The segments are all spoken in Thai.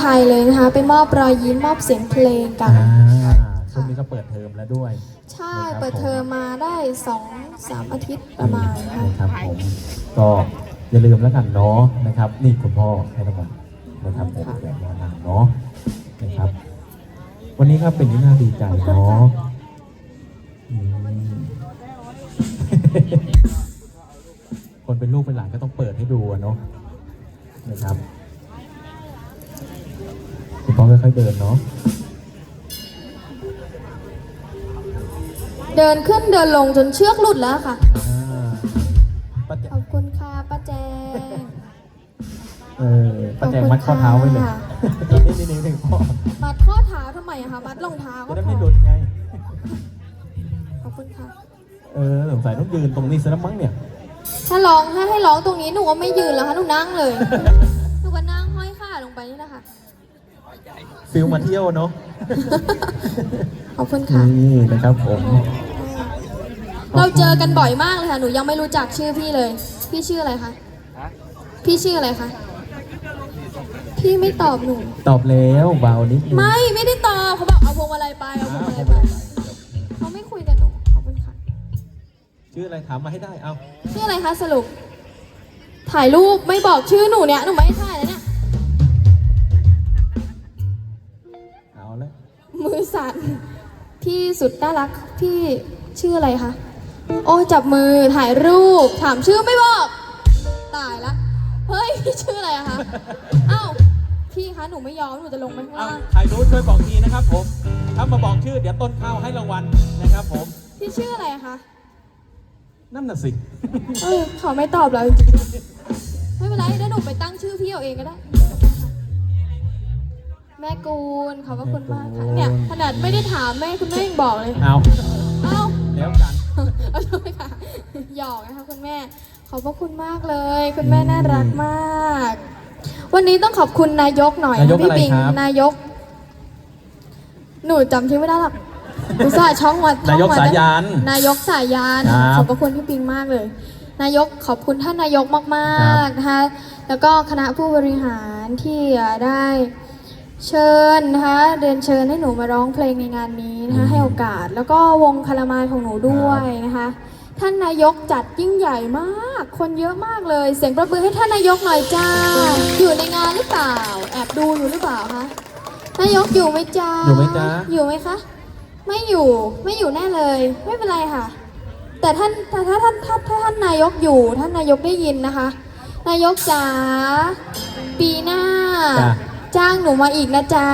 ไทยเลยนะคะ ไปมอบรอยยิ้มมอบเสียงเพลงกัน อ่าช่วงนี้ก็เปิดเทอมแล้วด้วยใช่ เปิดเทอมมาได้สองสามอาทิตย์ประมาณค่ะนะครับผมก็อย่าลืมแล้วกันเนาะนะครับ นี่คุณพ่อให้รางวัลนะครับผมแบบแนะนำเนาะนะครับ วันนี้ครับเป็นที่น่าดีใจเนาะอืม คนเป็นลูกเป็นหลานก็ต้องเปิดให้ดูอะเนาะนะครับ คุณพ่อค่อยๆเดินเนาะ เดินขึ้นเดินลงจนเชือกหลุดแล้วค่ะ อ่าป้าแจขอบคุณค่ะป้าแจง เออป้าแจงมัดข้อเท้าไว้เลยค่ะนี่นี่นี่นี่พ่อมัดข้อเท้าทำไมอะคะมัดรองเท้าจะก็ได้พไม่อหลุดไง ขอบคุณค่ะ เออสงสัยต้องยืนตรงนี้ซะแล้วมั้งเนี่ย ถ้าร้องให้ให้ร้องตรงนี้หนูก็ไม่ยืนแล้วค่ะหนูนั่งเลย หนูก็นั่งห้อยขาลงไปนี่นะคะ ฟิลมาเที่ยวเนาะขอบคุณค่ะ นี่นะครับผมเราเจอกันบ่อยมากเลยค่ะ หนูยังไม่รู้จักชื่อพี่เลย พี่ชื่ออะไรคะ พี่ชื่ออะไรคะ พี่ไม่ตอบหนู ตอบแล้วเบานิดนึงไม่ไม่ได้ตอบเขาบอกเอาพวงมาลัยไปเอาพวงมาลัยไปเขาไม่คุยกับหนูขอบคุณค่ะ ชื่ออะไรถามมาให้ได้เอา ชื่ออะไรคะสรุป ถ่ายรูปไม่บอกชื่อหนูเนี่ยหนูไม่ให้ถ่ายแล้วเนี่ย สั่นพี่สุดน่ารักพี่ชื่ออะไรคะ โอ้จับมือถ่ายรูป ถามชื่อไม่บอก ตายละ เฮ้ยพี่ชื่ออะไรอะคะ เอ้าพี่คะหนูไม่ยอมหนูจะลงไปข้างเอาล่าง ใครรู้ช่วยบอกทีนะครับผม ถ้ามาบอกชื่อเดี๋ยวต้นข้าวให้รางวัลนะครับผม พี่ชื่ออะไรอะคะ นั่นน่ะสิ เออเขาไม่ตอบเราจริงๆไม่เป็นไรเดี๋ยวหนูไปตั้งชื่อพี่เอาเองก็ได้ แม่กูลขอบพระคุณมากค่ะเนี่ยขนาดไม่ได้ถามแม่คุณแม่ยังบอกเลย เอาเอ้าแล้วกันเอาทำไมคะหยอกนะคะคุณแม่ ขอบพระคุณมากเลย คุณแม่น่ารักมาก วันนี้ต้องขอบคุณนายกหน่อยนายกพี่อะไรปิงครับ นายก หนูจำชื่อไม่ได้หรอกอุตส่าห์ช่องวัดนายกสายัน นายกสายันครับ ขอบพระคุณพี่ปิงมากเลย นายกขอบคุณท่านนายกมากครับๆนะคะแล้วก็คณะผู้บริหารที่ได้ เชิญนะคะเรียนเชิญให้หนูมาร้องเพลงในงานนี้นะคะให้โอกาสแล้วก็วงคารามายของหนูด้วยนะคะ ท่านนายกจัดยิ่งใหญ่มาก คนเยอะมากเลย เสียงประมือให้ท่านนายกหน่อยจ้า อยู่ในงานหรือเปล่า แอบดูอยู่หรือเปล่าคะนายกอยู่ไหมจ้าอยู่ไหมจ๊ะ อยู่ไหมคะ ไม่อยู่ไม่อยู่แน่เลยไม่เป็นไรค่ะ แต่ท่านแต่ถ้าท่านถ้าถ้าท่านนายกอยู่ ท่านนายกได้ยินนะคะ นายกจ๋าปีหน้า จ้ะ จ้างหนูมาอีกนะจ๊ะ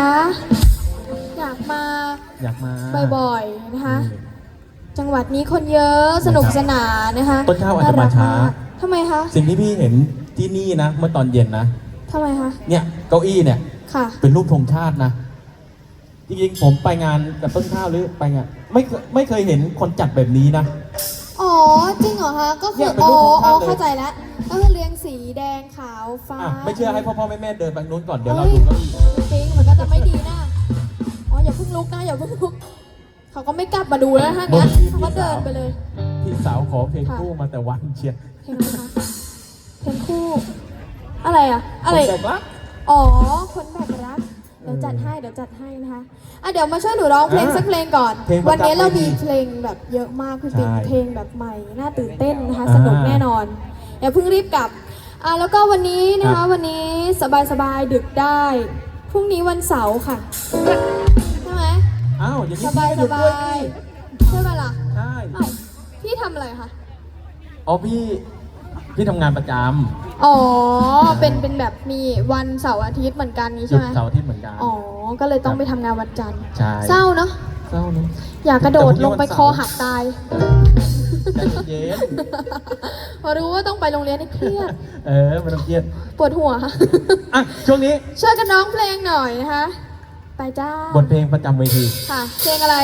อยากมาอยากมาบ่อยๆนะคะอืมจังหวัดนี้คนเยอะสนุกสนานนะคะต้นข้าวอาจจะมาช้าน่รักกทำไมคะ สิ่งที่พี่เห็นที่นี่นะ เมื่อตอนเย็นนะทำไมคะ เนี่ยเก้าอี้เนี่ยค่ะเป็นรูปธงชาตินะ จริงๆ ผมไปงานกับต้นข้าวหรือไปงานไม่เคยไม่เคยเห็นคนจัดแบบนี้นะ อ๋อ จริงเหรอคะ ก็คืเนี่อยเป็นอ๋อรูปของอ๋อท่านเลยเข้าใจแล้ว ก็คือเรียงสีแดงขาวฟ้าอะไม่เชื่อให้พ่อพ่อแม่แม่เดินไปนู้นก่อนเดี๋ยวเราอ้ดูเก้าอี้จริงมันก็จะไม่ดีนะอ๋ออย่าเพิ่งลุกนะอย่าเพิ่งลุกเขาก็ไม่กลับมาดูแล้วถ้างั้นเขาก็เดินไปเลยพี่สาวขอเพลงค่ะคู่มาแต่วันเชียร์เพลงอะไรคะเพลงคู่ อะไรอะอะไรคนแบบว่าอ๋อคนแบบรักเดี๋ยวจัดให้เดี๋ยวจัดให้นะคะอะเดี๋ยวมาช่วยหนูร้องเพลงอะสักเพลงก่อนเพลงประจำวันนี้เรามีเวทีเพลงแบบเยอะมากพี่ปิ๊งใช่เพลงแบบใหม่น่าตื่นเต้นนะคะอ่าสนุกแน่นอน อย่าเพิ่งรีบกลับอะแล้วก็วันนี้นะครัคะบวันนี้สบายๆดึกได้พรุ่งนี้วันเสาร์ค่ะใช่ไหมอ้าวอย่างสนี้บายพี่สก็หยุดบาด้วยยใช่ไหมล่ะใช่เอ้าพี่ทำอะไรคะอ๋อพี่พี่ทำงานประจอ๋อเป็นเป็นแบบมีวันเสาร์อาทิตย์เหมือนกันนี้ำหยุใช่ดไหมเสาร์อาที่เหมือนกัน อ๋อก็เลยต้องไปทำงานวันจันทร์ใช่ เศร้าเนาะเศร้าเนอะอยากกระโดดแต่ลวังนนี้ไปวันคเสาร์อหักตายใจเย็นพอรู้ว่าต้องไปโรงเรียนนี่เครียด เออไม่ต้องเครียดปวดหัว อะช่วงนี้ช่วยกันร้องเพลงหน่อยนะคะ ไปจ้า บทเพลงประจำเวทีค่ะ เพลงอะไร